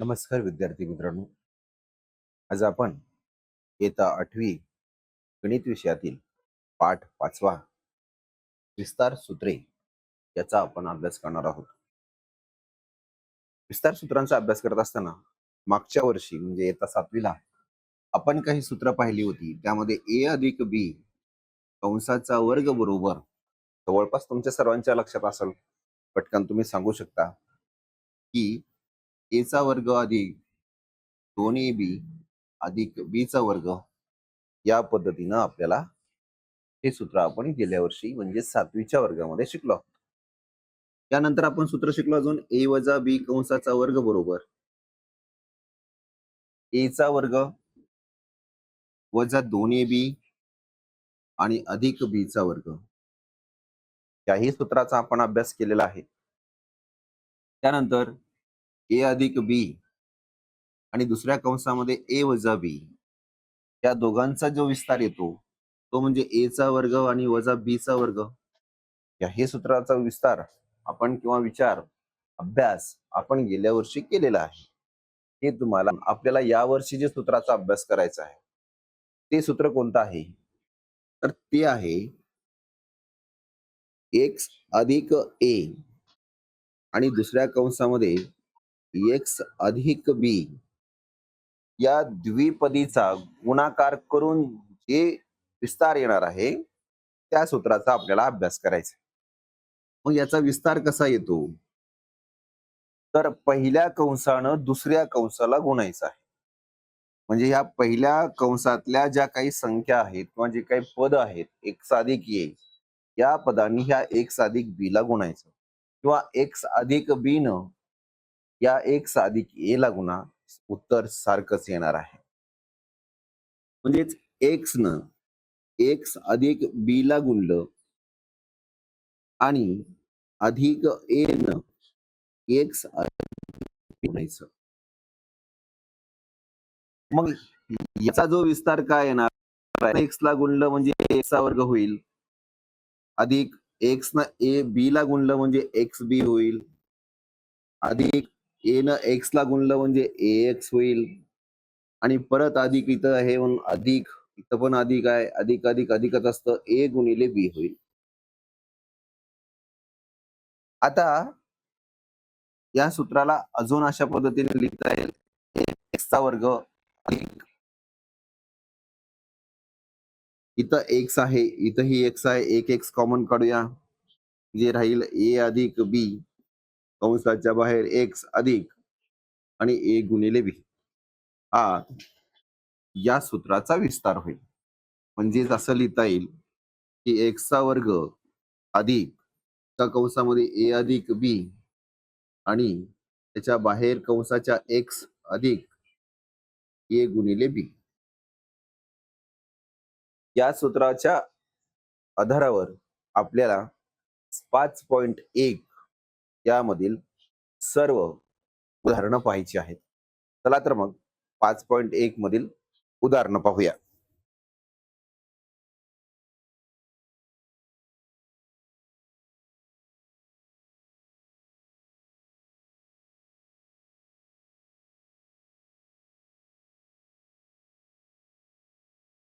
नमस्कार विद्यार्थी मित्रांनो. आज आपण येता आठवी गणित विषयातील पाठ पाचवा विस्तार सूत्रे याचा आपण अभ्यास करणार आहोत. विस्तार सूत्रांचा अभ्यास करत असताना मागच्या वर्षी म्हणजे येता सातवीला आपण काही सूत्र पाहिली होती. त्यामध्ये ए अधिक बी कंसाचा वर्ग बरोबर जवळपास तुमच्या सर्वांच्या लक्षात असेल. पटकन तुम्ही सांगू शकता की ए चा वर्ग अधिक दोन ए बी अधिक बी चा वर्ग या पद्धतीनं आपल्याला हे सूत्र आपण गेल्या वर्षी म्हणजे सातवीच्या वर्गामध्ये शिकलो आहोत. त्यानंतर आपण सूत्र शिकलो अजून. ए वजा बी कंसाचा वर्ग बरोबर. ए चा वर्ग वजा दोन ए बी आणि अधिक बी चा वर्ग. याही सूत्राचा आपण अभ्यास केलेला आहे. त्यानंतर ए अधिक बी आणि दुसऱ्या कंसामध्ये ए वजा बी. या दोघांचा जो विस्तार येतो तो म्हणजे ए चा वर्ग आणि वजा बी चा वर्ग. या हे सूत्राचा विस्तार आपण किंवा विचार अभ्यास आपण गेल्या वर्षी केलेला आहे. हे तुम्हाला आपल्याला या वर्षी जे सूत्राचा अभ्यास करायचा आहे ते सूत्र कोणतं आहे? तर ते आहे एक्स अधिक ए आणि दुसऱ्या कंसामध्ये एक्स अधिक बी या द्विपदीचा गुणाकार करून जे विस्तार येणार आहे त्या सूत्राचा आपल्याला अभ्यास करायचा मग याचा विस्तार कसा येतो? तर पहिल्या कंसानं दुसऱ्या कंसाला गुणायचा आहे. म्हणजे ह्या पहिल्या कंसातल्या ज्या काही संख्या आहेत किंवा जे काही पद आहेत एक्स अधिक ए या पदांनी ह्या एक्स अधिक बी ला गुणायचं. किंवा एक्स अधिक बी न या एक्स अधिक ए ला गुणा उत्तर सारखंच येणार आहे. म्हणजेच एक्स न एक्स अधिक बी ला गुणलं आणि अधिक ए न एक्स गुणायचं. मग याचा जो विस्तार काय येणार? एक्स ला गुणलं म्हणजे एक्सचा वर्ग होईल. अधिक एक्स न ए बी ला गुणलं म्हणजे एक्स बी होईल. अधिक ए न एक्स ला गुणलं म्हणजे ए एक्स होईल. आणि परत अधिक इथं हे म्हणून अधिक इथं पण अधिक आहे अधिक अधिक अधिकच असतं. ए गुणिले बी होईल. आता या सूत्राला अजून अशा पद्धतीने लिहिता येईल. एक्स चा वर्ग अधिक. इथं एक्स आहे इथंही एक्स आहे. एक एक्स कॉमन काढूया. जे राहील ए अधिक बी कंसाच्या बाहेर एक्स अधिक आणि ए गुणिले बी. हा या सूत्राचा विस्तार होईल. म्हणजेच असं लिहिता येईल की एक्सचा वर्ग अधिक त्या कंसामध्ये ए अधिक बी आणि त्याच्या बाहेर कंसाच्या एक्स अधिक ए गुणिले बी. या सूत्राच्या आधारावर आपल्याला पाच पॉइंट एक यामधील सर्व उदाहरणं पाहायची आहेत. चला तर मग पाच पॉईंट एक मधील उदाहरणं पाहूया.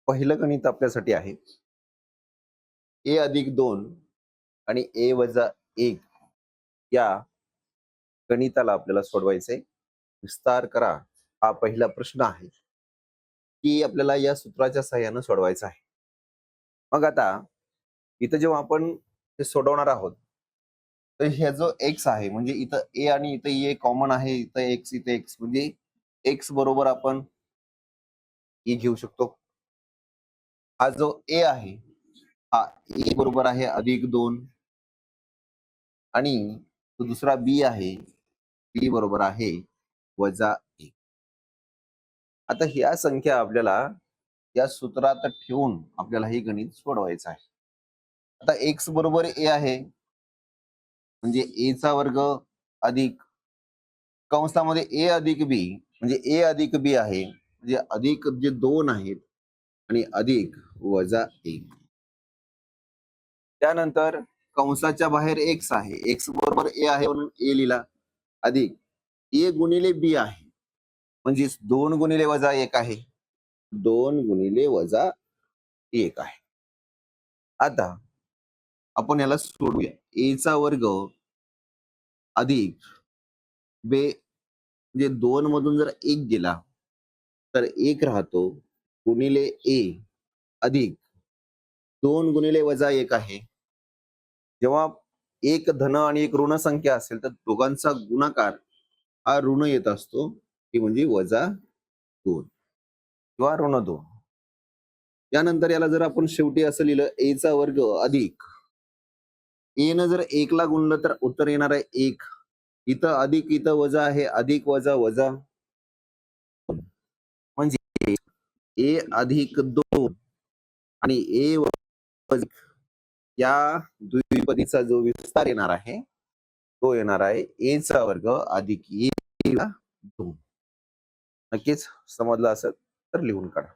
पहिलं गणित आपल्यासाठी आहे. ए अधिक दोन आणि ए वजा एक. या गणिताला आपल्याला सोडवायचंय. विस्तार करा. हा पहिला प्रश्न आहे. की आपल्याला या सूत्राच्या सहाय्यानं सोडवायचा आहे. मग आता इथं जेव्हा आपण हे सोडवणार आहोत तर ह्या जो एक्स आहे म्हणजे इथं ए आणि इथं e ए कॉमन आहे इथं एक्स इथं एक्स म्हणजे एक्स बरोबर आपण ए घेऊ शकतो. हा जो ए आहे हा ए बरोबर आहे अधिक दोन. आणि तो दुसरा बी आहे. बी बरोबर आहे. वजा एक. आता ह्या संख्या आपल्याला या सूत्रात ठेवून आपल्याला हे गणित सोडवायचं आहे. आता एक्स बरोबर ए आहे. म्हणजे ए चा वर्ग अधिक कंसामध्ये ए अधिक बी म्हणजे ए अधिक बी आहे. म्हणजे अधिक जे दोन आहेत आणि अधिक वजा एक. त्यानंतर कंसाच्या बाहेर एक्स आहे. एक्स बरोबर ए आहे म्हणून ए लिहिला. अधिक. ए गुणिले बी आहे. म्हणजेच दोन गुणिले वजा एक आहे. दोन गुणिले वजा एक आहे. आता आपण याला सोडूया. ए चा वर्ग अधिक बे म्हणजे दोन मधून जर एक गेला तर एक राहतो गुणिले ए अधिक दोन गुणिले वजा एक आहे. जेव्हा एक धन आणि एक ऋण संख्या असेल तर दोघांचा गुणाकार हा ऋण येत असतो. ती म्हणजे वजा दोन किंवा ऋण दोन. यानंतर याला जर आपण शेवटी असं लिहिलं ए चा वर्ग अधिक. ए न जर एकला गुणलं तर उत्तर येणार आहे एक. इथं अधिक इथं वजा आहे अधिक वजा वजा म्हणजे ए अधिक दोन आणि ए वजा या द्विपदीचा जो विस्तार येणार आहे तो येणार आहे ए चा वर्ग अधिक ए ला दोन. नक्कीच समजलं असेल तर लिहून काढा.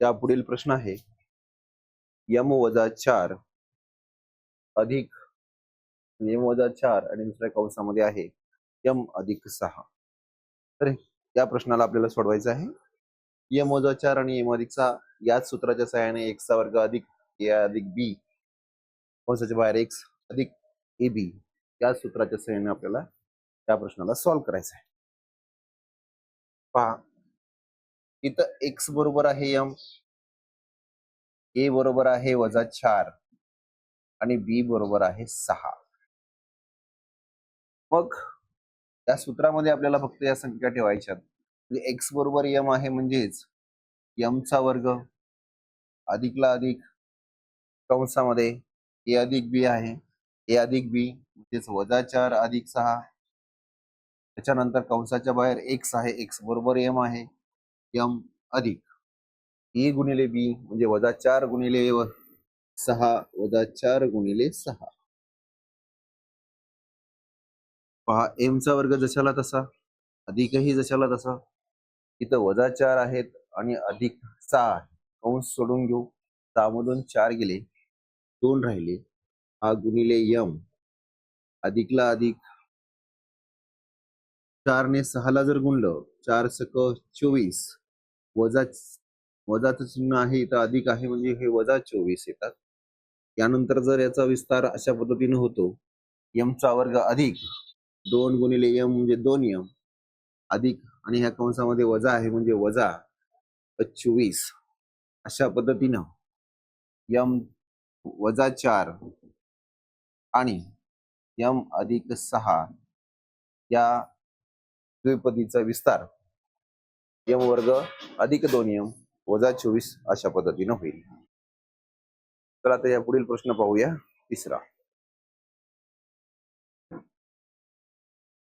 त्या पुढील प्रश्न आहे यम वजा चार अधिक यम वजा चार आणि दुसऱ्या कंसामध्ये आहे यम अधिक सहा. तर या प्रश्नाला आपल्याला सोडवायचं आहे. यम वजा चार आणि यम याच सूत्राच्या सहाय्याने एक्सचा वर्ग अधिक ए अधिक बी कंसाच्या बाहेर एक्स अधिक ए बी या सूत्राच्या सहाय्याने आपल्याला या प्रश्नाला सॉल्व्ह करायचं आहे. पहा इथं एक्स बरोबर आहे यम ए बरोबर आहे वजा चार आणि बी बरोबर आहे सहा. मग त्या सूत्रामध्ये आपल्याला फक्त या संख्या ठेवायच्या म्हणजे एक्स बरोबर यम आहे म्हणजेच यमचा वर्ग अधिकला अधिक कंसामध्ये ए अधिक बी आहे. ए अधिक बी म्हणजेच वजा चार अधिक सहा. त्याच्यानंतर कंसाच्या बाहेर एक्स आहे. एक्स बरोबर एम आहे. यम अधिक ए गुणिले बी म्हणजे वजा चार गुणिले सहा वजा चार गुणिले सहा. पहा एम चा वर्ग जशाला तसा अधिकही जशाला तसा. इथं वजा चार आहेत आणि अधिक सहा आहे. कंस सोडून घेऊ. सहामधून चार गेले. दोन राहिले. हा गुणिले यम अधिकला अधिक. चारने सहाला जर गुणलं चार सक चोवीस. वजा वजाचं चिन्ह आहे इथं अधिक आहे म्हणजे हे वजा चोवीस येतात. यानंतर जर याचा विस्तार अशा पद्धतीने होतो यमचा वर्ग अधिक. दोन गुणिले यम म्हणजे दोन यम अधिक आणि ह्या कंसामध्ये वजा आहे म्हणजे वजा चोवीस अशा पद्धतीनं यम वजा चार आणि यम अधिक सहा या द्विपदीचा विस्तार. यम वर्ग अधिक दोन यम वजा चोवीस अशा पद्धतीनं होईल. तर आता या पुढील प्रश्न पाहूया. तिसरा.